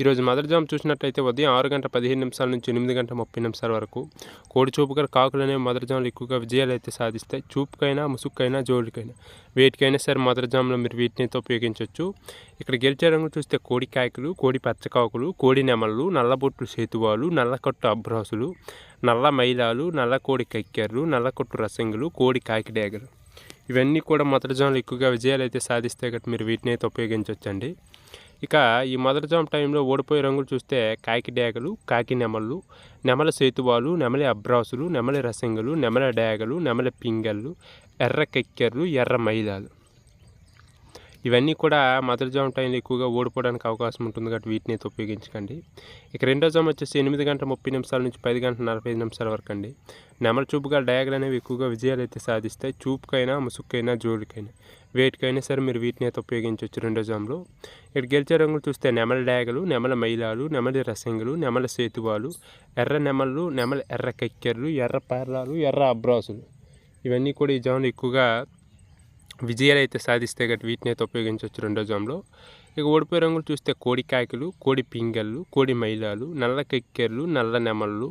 ఈరోజు మదర్జామ్ చూసినట్లయితే ఉదయం ఆరు గంట పదిహేను నిమిషాల నుంచి ఎనిమిది గంట ముప్పై నిమిషాల వరకు కోడి చూపు గల కాకులు అనేవి ఎక్కువగా విజయాలు అయితే సాధిస్తాయి చూపుకైనా ముసుక్కైనా జోలికైనా వేటికైనా సరే మదర్జాములో మీరు వీటిని అయితే ఉపయోగించవచ్చు ఇక్కడ గెలిచే రంగు చూస్తే కోడి కాయకులు కోడి పచ్చకాకులు కోడి నెమళ్ళు నల్లబొట్లు సేతువాలు నల్లకట్టు అబ్రాసులు నల్ల మైలాలు నల్ల కోడి కక్కెర్లు నల్లకొట్టు రసంగులు కోడి కాకిడేగలు ఇవన్నీ కూడా మొదటి జోన్లు ఎక్కువగా విజయాలు అయితే సాధిస్తే గట్టి మీరు వీటిని అయితే ఉపయోగించవచ్చండి ఇక ఈ మొదటి జామ్ టైంలో ఓడిపోయే రంగులు చూస్తే కాకి డేగలు కాకి నెమళ్ళు నెమల సేతువాలు నెమలి అబ్రాసులు నెమలి రసింగలు నెమల డేగలు నెమలి పింగళ్ళు ఎర్ర కెక్కెర్లు ఎర్ర మైదాలు. ఇవన్నీ కూడా మొదటి జామ్ టైంలో ఎక్కువగా ఓడిపోవడానికి అవకాశం ఉంటుంది కాబట్టి వీటిని అయితే ఉపయోగించకండి. ఇక రెండో జామ్ వచ్చేసి ఎనిమిది గంటల ముప్పై నిమిషాల నుంచి పది గంటల నలభై నిమిషాల వరకు అండి. నెమల చూపుగా డయాగలు అనేవి ఎక్కువగా విజయాలు అయితే సాధిస్తాయి. చూపుకైనా ముసుక్కైనా జోలికైనా వేటికైనా సరే మీరు వీటిని అయితే ఉపయోగించవచ్చు రెండో జామ్లో. ఇక్కడ గెలిచే రంగులు చూస్తే నెమల డయాగలు నెమల మైలాలు నెమలి రసంగులు నెమల సేతువాలు ఎర్ర నెమళ్ళు నెమల ఎర్ర కక్కెర్లు ఎర్ర పేర్లాలు ఎర్ర అబ్రాసులు. ఇవన్నీ కూడా ఈ జామ్లో ఎక్కువగా విజయాలు అయితే సాధిస్తే గట్టి వీటిని అయితే ఉపయోగించవచ్చు రెండో జామ్లో. ఇక ఓడిపోయే రంగులు చూస్తే కోడి కాకిలు కోడి పింగళ్ళు కోడి మైలాలు నల్ల కిక్కెర్లు నల్ల నెమళ్ళు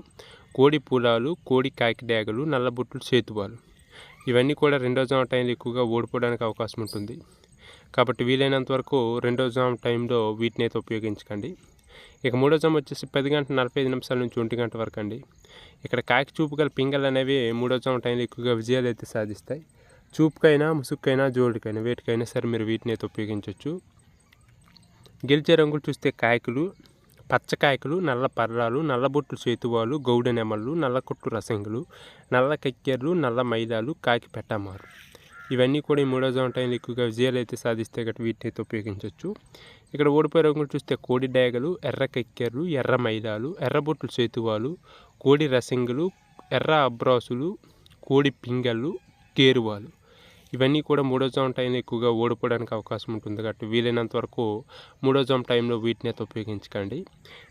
కోడి పూలాలు కోడి కాకిడేగలు నల్ల బుట్లు సేతువాలు ఇవన్నీ కూడా రెండో జామ టైంలో ఎక్కువగా ఓడిపోవడానికి అవకాశం ఉంటుంది. కాబట్టి వీలైనంత వరకు రెండో జామ టైంలో వీటిని అయితే ఉపయోగించకండి. ఇక మూడో జామ వచ్చేసి పది గంటల నలభై ఐదు నిమిషాల నుంచి ఒంటి గంట వరకు అండి. ఇక్కడ కాకి చూపు గల పింగళ్ళు అనేవి మూడో జామ టైంలో ఎక్కువగా విజయాలు అయితే సాధిస్తాయి. చూపుకైనా ముసుక్కైనా జోడికైనా వేటికైనా సరే మీరు వీటిని అయితే ఉపయోగించవచ్చు గెలిచే రంగులు చూస్తే కాయకులు పచ్చకాయకులు నల్ల పర్రాలు నల్లబొట్లు చేతువాలు గౌడ నెమళ్ళు నల్లకొట్టు రసంగులు నల్ల కక్కెర్లు నల్ల మైదాలు కాకి పెట్టమారు. ఇవన్నీ కూడా ఈ మూడో జోన్ టైంలో ఎక్కువగా విజయాలు అయితే సాధిస్తే గట్టి వీటిని అయితే ఉపయోగించవచ్చు ఇక్కడ ఓడిపోయే రంగులు చూస్తే కోడి డేగలు ఎర్ర కక్కెర్లు ఎర్ర మైదాలు ఎర్రబొట్లు చేతువాలు కోడి రసంగులు ఎర్ర అబ్రాసులు కోడి పింగళ్ళు కేరువాలు ఇవన్నీ కూడా మూడో జామ్ టైంలో ఎక్కువగా ఓడిపోవడానికి అవకాశం ఉంటుంది కాబట్టి వీలైనంత వరకు మూడో జామ్ టైంలో వీటిని అయితే ఉపయోగించకండి.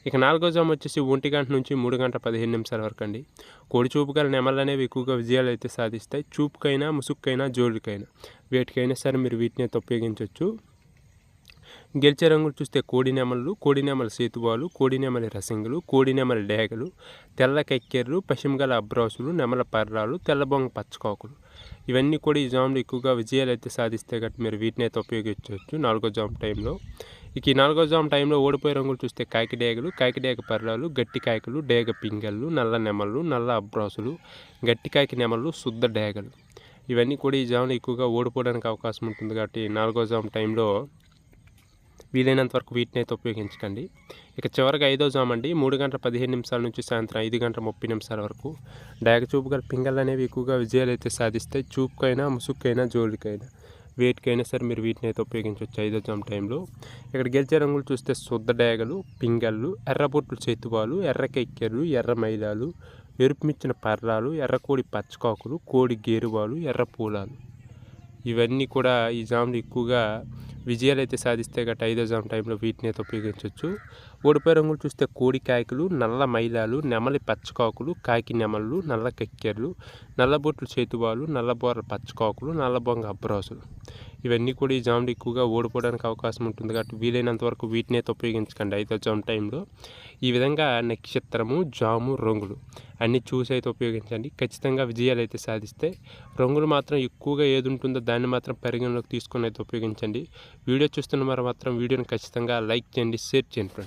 ఇక నాలుగో జామ్ వచ్చేసి ఒంటి గంట నుంచి మూడు గంట పదిహేను నిమిషాల వరకు అండి. కోడి చూపు గల నెమలు అనేవి ఎక్కువగా విజయాలు అయితే సాధిస్తాయి. చూపుకైనా ముసుక్కైనా జోలికైనా వేటికైనా సరే మీరు వీటిని అయితే ఉపయోగించవచ్చు. గెలిచే రంగులు చూస్తే కోడి కోడినెమల కోడి నెమల సేతువాలు కోడి నెమలి రసింగులు కోడి నెమలి డేగలు తెల్ల కెక్కెర్లు పశ్చిమగల అబ్రాసులు నెమల పర్రాలు తెల్లబొంగ పచ్చకాకులు. ఇవన్నీ కూడా ఈ జామ్లో ఎక్కువగా విజయాలు అయితే సాధిస్తే గట్టి మీరు వీటిని అయితే ఉపయోగించవచ్చు నాలుగో జామ్ టైంలో. ఇక ఈ నాలుగో జామ్ టైంలో ఓడిపోయే రంగులు చూస్తే కాకి డేగలు పర్రాలు గట్టి కాయకులు డేగ పింగళ్ళు నల్ల నెమళ్ళు నల్ల అబ్రాసులు గట్టి కాకి నెమళ్ళు శుద్ధ డేగలు. ఇవన్నీ కూడా ఈ జామ్లో ఎక్కువగా ఓడిపోవడానికి అవకాశం ఉంటుంది కాబట్టి నాలుగో జామ్ టైంలో వీలైనంత వరకు వీటిని అయితే ఉపయోగించకండి. ఇక చివరిగా ఐదో జామ్ అండి. మూడు గంటల పదిహేను నిమిషాల నుంచి సాయంత్రం ఐదు గంటల ముప్పై నిమిషాల వరకు. డయాగ చూపు గల పింగళ్ళు అనేవి ఎక్కువగా విజయాలు అయితే సాధిస్తాయి. చూపుకైనా ముసుక్కైనా జోలికైనా. వేటికైనా సరే మీరు వీటిని అయితే ఉపయోగించవచ్చు ఐదో జామ్ టైంలో. ఇక్కడ గెలిచే రంగులు చూస్తే శుద్ధ డయాగలు పింగళ్ళు ఎర్రబొట్లు చేతువాలు ఎర్ర కెక్కెర్లు ఎర్ర మైదాలు ఎరుపుమిచ్చిన పర్రాలు ఎర్రకోడి పచ్చకాకులు కోడి గేరువాలు ఎర్ర పూలాలు. ఇవన్నీ కూడా ఈ జామ్లు ఎక్కువగా విజయాలు అయితే సాధిస్తే గట్ట ఐదో జామ్ టైంలో వీటిని అయితే ఉపయోగించవచ్చు ఓడిపోయే రంగులు చూస్తే కోడి కాయకులు నల్ల మైలాలు నెమలి పచ్చకాకులు కాకి నెమళ్ళు నల్ల కెక్కెర్లు నల్లబొట్లు చేతువాలు నల్లబోర్ర పచ్చకాకులు నల్లబొంగ అబ్రాసులు. ఇవన్నీ కూడా ఈ జాములు ఎక్కువగా ఓడిపోవడానికి అవకాశం ఉంటుంది కాబట్టి వీలైనంత వరకు వీటిని అయితే ఉపయోగించకండి అయితే జామ్ టైంలో. ఈ విధంగా నక్షత్రము జాము రంగులు అన్నీ చూసి అయితే ఉపయోగించండి. ఖచ్చితంగా విజయాలు అయితే సాధిస్తే రంగులు మాత్రం ఎక్కువగా ఏది ఉంటుందో దాన్ని మాత్రం పరిగణలోకి తీసుకొని అయితే ఉపయోగించండి. వీడియో చూస్తున్న వారు మాత్రం వీడియోని ఖచ్చితంగా లైక్ చేయండి షేర్ చేయండి